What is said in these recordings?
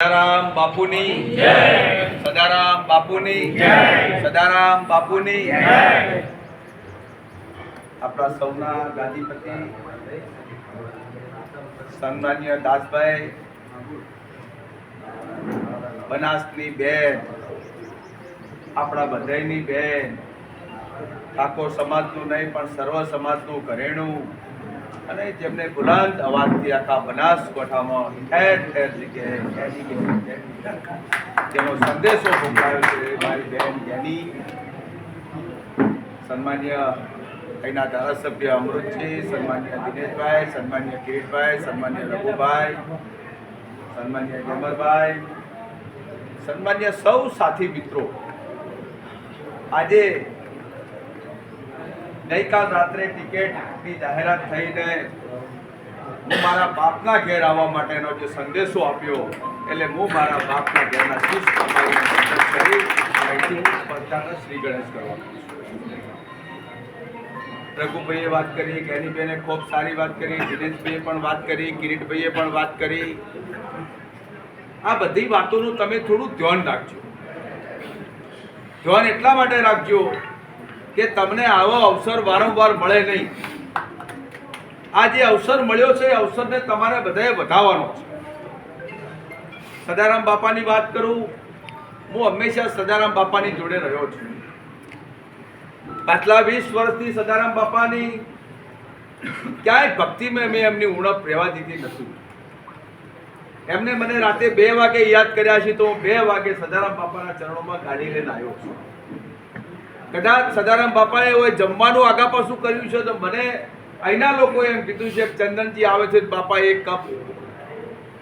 સદારામ બાપુની સદારામ બાપુની સદારામ બાપુની આપણા સૌના ગાદીપતિ સન્માન્ય દાસભાઈ બનાસની બેન, આપણા બધાની બેન આખો સમાજનું નહીં પણ સર્વ સમાજનું ઘરેણું અને જેમને બુલંદ અવાજથી આખા બનાસકાંઠામાં ઠેર ઠેર જગ્યાએ જેનો સંદેશો મોકલાયો છે મારી બેન જેની સન્માન્ય અહીંના ધારાસભ્ય અમૃતજી, સન્માન્ય દિનેશભાઈ, સન્માન્ય કિરીટભાઈ, સન્માન્ય રઘુભાઈ, સન્માન્ય જમરભાઈ સન્માન્ય સૌ સાથી મિત્રો. આજે ગઈકાલ રાત્રે ટિકિટની જાહેરાત થઈને હું મારા બાપના ઘેર આવવા માટેનો જે સંદેશો આપ્યો, એટલે હું મારા બાપના ઘેરના ચુસ્ત કરી સ્પર્ધાને શ્રી ગણેશ કરવા રઘુભાઈએ વાત કરી જ્ઞાનીબેને ખૂબ સારી વાત કરી, દિનેશભાઈએ પણ વાત કરી, કિરીટભાઈએ પણ વાત કરી. આ બધી વાતોનું તમે થોડું ધ્યાન રાખજો. ધ્યાન એટલા માટે રાખજો કે તમને આવો અવસર વારંવાર મળે નહીં. આ જે અવસર મળ્યો છે, એ અવસરને તમારે બધાએ વધાવવાનો છે. સદારામ બાપાની વાત કરું, હું હંમેશા સદારામ બાપાની જોડે રહ્યો છું. પાછલા વીસ વર્ષથી સદારામ બાપાની ક્યાંય ભક્તિમાં મેં એમની ઉણપ રહેવા દીધી નથી. એમને મને રાતે બે વાગે યાદ કર્યા છે, તો બે વાગે સદારામ બાપાના ચરણોમાં ગાડી લઈને આવ્યો છું. કદાચ સદારામ બાપાએ હોય જમવાનું આગા પાછું કર્યું છે, તો મને અહીંના લોકોએ એમ કીધું છે, ચંદનજી આવે છે બાપા એક કપ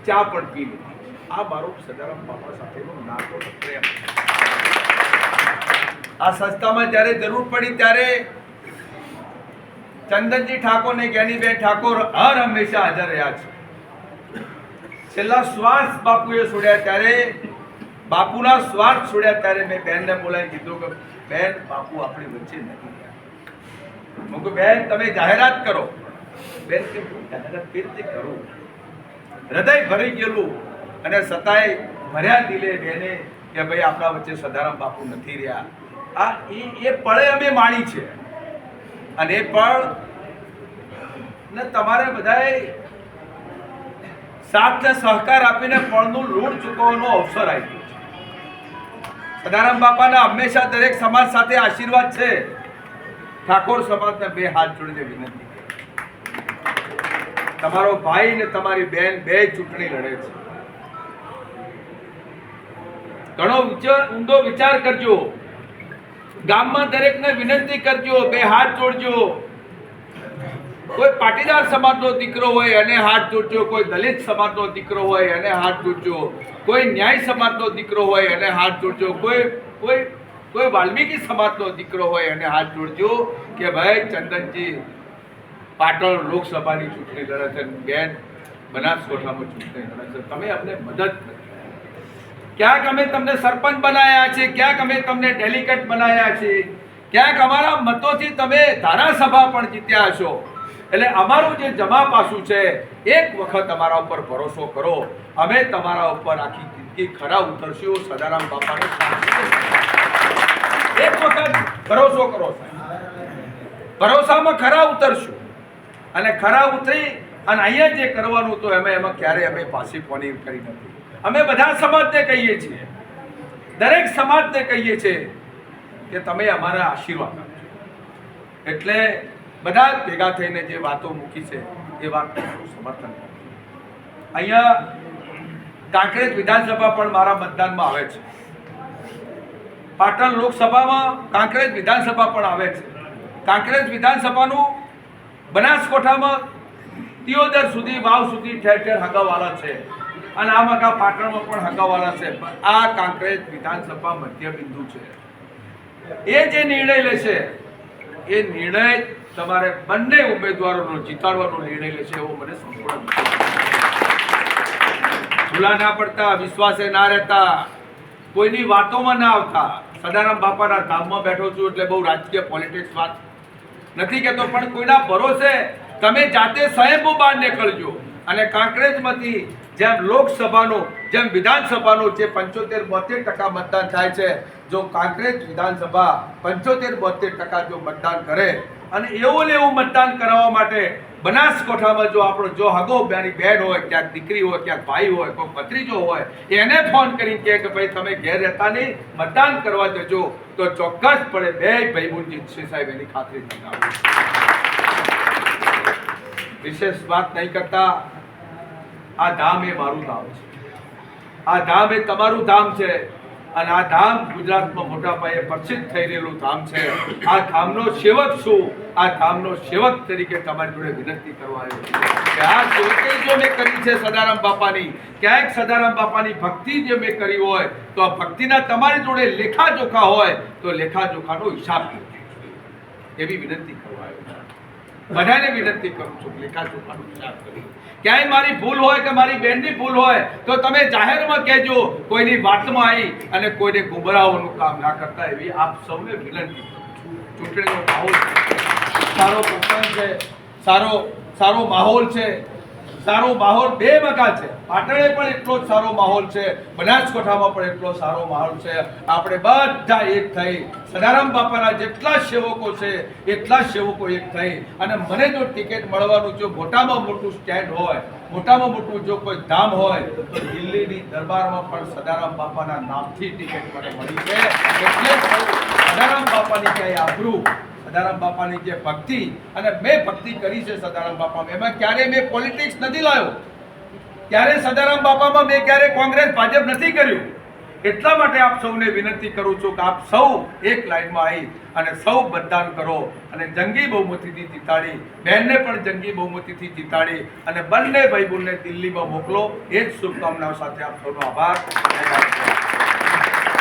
ચા પણ પી લીધી. આ મારો સદારામ બાપા સાથેનો નાતો પ્રેમ. આ સંસ્થામાં જ્યારે જરૂર પડી ત્યારે ચંદનજી ઠાકોર ને જ્ઞાનીબેન ઠાકોર હર હંમેશા હાજર રહ્યા છે. છેલ્લા શ્વાસ બાપુએ છોડ્યા ત્યારે બાપુના સ્વાર્થ છોડ્યા ત્યારે મેં બહેનને બોલાવી કીધું કે, બેન, બાપુ આપણી વચ્ચે નથી હું બેન, તમે જાહેરાત કરો. બેન કે, હું જાહેરાત કેવી રીતે કરું? હૃદય ભરી ગયેલું અને સતાય ભર્યા દિલે બેને કે, ભાઈ, આપણા વચ્ચે સદારામ બાપુ નથી રહ્યા. આ એ એ પળે અમે માણી છે. અને એ પળ ને તમારે બધાએ સાથ સહકાર આપીને પળનું ઋણ ચૂકવવાનો અવસર આપ્યો. સદારામ બાપાના હંમેશા દરેક સમાજ સાથે આશીર્વાદ છે. ઠાકોર સમાજને બે હાથ જોડીને વિનંતી તમારો ભાઈ ને તમારી બેન બે ચૂંટણી લડે છે. ઘણો ઊંડો વિચાર કરજો. ગામમાં દરેકને વિનંતી કરજો, બે હાથ જોડજો. કોઈ પાટીદાર સમાજનો દીકરો હોય, એને હાથ જોડજો. કોઈ દલિત સમાજનો દીકરો હોય, એને હાથ જોડજો. કોઈ ન્યાય સમાજનો દીકરો હોય, એને હાથ જોડજો. કોઈ કોઈ કોઈ વાલ્મીકી સમાજનો દીકરો હોય, એને હાથ જોડજો કે ભાઈ ચંદનજી, પાટણ લોકસભાની ચૂંટણી લડે છે બેન બનાસકોઠામાં ચૂંટણી લડે છે. તમે અમને મદદ ક્યાંક અમે તમને સરપંચ બનાવ્યા છે, ક્યાંક અમે તમને ડેલિકેટ બનાવ્યા છે, ક્યાંક અમારા મતોથી તમે ધારાસભા પણ જીત્યા છો. એટલે અમારું જે જમા પાસું છે, એક વખત અમારા ઉપર ભરોસો કરો. અમે તમારા ઉપર આખી જિંદગી ખરા ઉતરશું સદારામ બાપાને એક વખત ભરોસો કરો ભરોસામાં ખરા ઉતરશું. અને ખરા ઉતરી અને અહીંયા જે કરવાનું તો અમે એમાં ક્યારેય અમે પાછી પોની કરી નથી. અમે બધા સમાજને કહીએ છીએ. દરેક સમાજને કહીએ છીએ કે તમે અમારા આશીર્વાદ આપજો. એટલે બધા જ ભેગા થઈને જે વાતો મૂકી છે, એ વાત સમર્થન અહીંયા કાંકરેજ વિધાનસભા પણ મારા મતદાનમાં આવે છે. પાટણ લોકસભામાં કાંકરેજ વિધાનસભા પણ આવે છે. કાંકરેજ વિધાનસભાનું બનાસકોઠામાં તિયોદર સુધી, વાવ સુધી ઠેર ઠેર હગાવાલા છે. અને આ મગા પાટણમાં પણ હગાવાલા છે. આ કાંકરેજ વિધાનસભા મધ્ય બિંદુ છે. એ જે નિર્ણય લેશે એ નિર્ણય તમારે બંને ઉમેદવારોનો જીતાડવાનો નિર્ણય લેશે એવો મને સંપૂર્ણ ભૂલા ના પડતા, વિશ્વાસે ના રહેતા, કોઈની વાતોમાં ના આવતા, સદારામ બાપાના ધામમાં બેઠો છું એટલે બહુ રાજકીય પોલિટિક્સ વાત નથી કહેતો પણ કોઈના ભરોસે તમે જાતે સ્વયંભૂ બહાર નીકળજો અને કાંકરેજમાંથી જેમ લોકસભાનું, જેમ વિધાનસભાનું જે પંચોતેર બોતેર ટકા મતદાન થાય છે, જો કાંકરેજ વિધાનસભા પંચોતેર બોતેર ટકા જો મતદાન કરે, અને એવું ને એવું મતદાન કરાવવા માટે બનાસકોઠામાં જો આપણો જો હગો બેની બેન હોય, ક્યાંક દીકરી હોય, ક્યાંક ભાઈ હોય, કોઈ ભત્રીજો હોય, એને ફોન કરીને કહે કે ભાઈ, તમે ઘેર રહેતા નહીં, મતદાન કરવા જજો. તો ચોક્કસપણે બે ભાઈ જીતશે સાહેબ, એની ખાતરી વિશેષ વાત નહીં કરતા. આ ધામ એ મારું ધામ છે. આ ધામ એ તમારું ધામ છે અને આ ધામ ગુજરાતમાં મોટા પાયે પ્રસિદ્ધ થઈ રહેલું ધામ છે. આ ધામનો સેવક છું. આ ધામનો સેવક તરીકે તમારી જોડે વિનંતી કરવા આવ્યો કે આ સેવકે જો મેં કરી છે સદારામ બાપાની, ક્યાંક સદારામ બાપાની ભક્તિ જે મેં કરી હોય, તો આ ભક્તિના તમારી જોડે લેખા જોખા હોય, તો લેખા જોખાનો હિસાબ એવી વિનંતી કરવા આવ્યો બધાને વિનંતી કરું છું લેખા જોખાનો હિસાબ કરી. ક્યાંય મારી ભૂલ હોય કે મારી બેનની ભૂલ હોય, તો તમે જાહેરમાં કહેજો, કોઈની વાતમાં આવી અને કોઈને ગુમરાહોનું કામ ના કરતા એવી આપ સૌને વિનંતી ચૂંટણીનો માહોલ. સારો પ્રસંગ છે, સારો સારો માહોલ છે સારો માહોલ બે મકા છે. પાટણે પણ એટલો જ સારો માહોલ છે. બનાસકાંઠામાં પણ એટલો સારો માહોલ છે. આપણે બધા એક થઈ. સદારામ બાપાના જેટલા સેવકો છે, એટલા સેવકો એક થઈ. અને મને જો ટિકિટ મળવાનું જો મોટામાં મોટું સ્ટેન્ડ હોય, મોટામાં મોટું જો કોઈ ધામ હોય, તો દિલ્હીની દરબારમાં પણ સદારામ બાપાના નામથી ટિકિટ મને મળી છે. એટલે સદારામ બાપાની ક્યાંય આબરૂ સદારામ બાપાની જે ભક્તિ અને મેં ભક્તિ કરી છે સદારામ બાપામાં, એમાં ક્યારે મેં પોલિટિક્સ નથી લાવ્યો. ક્યારે સદારામ બાપામાં મેં ક્યારે કોંગ્રેસ, ભાજપ નથી કર્યું? એટલા માટે આપ સૌને વિનંતી કરું છું કે આપ સૌ એક લાઈનમાં આવી અને સૌ મતદાન કરો અને જંગી બહુમતીથી જીતાડી, બહેનને પણ જંગી બહુમતીથી જીતાડી અને બંને ભાઈ દિલ્હીમાં મોકલો. એ જ શુભકામનાઓ સાથે આપ સૌનો આભાર.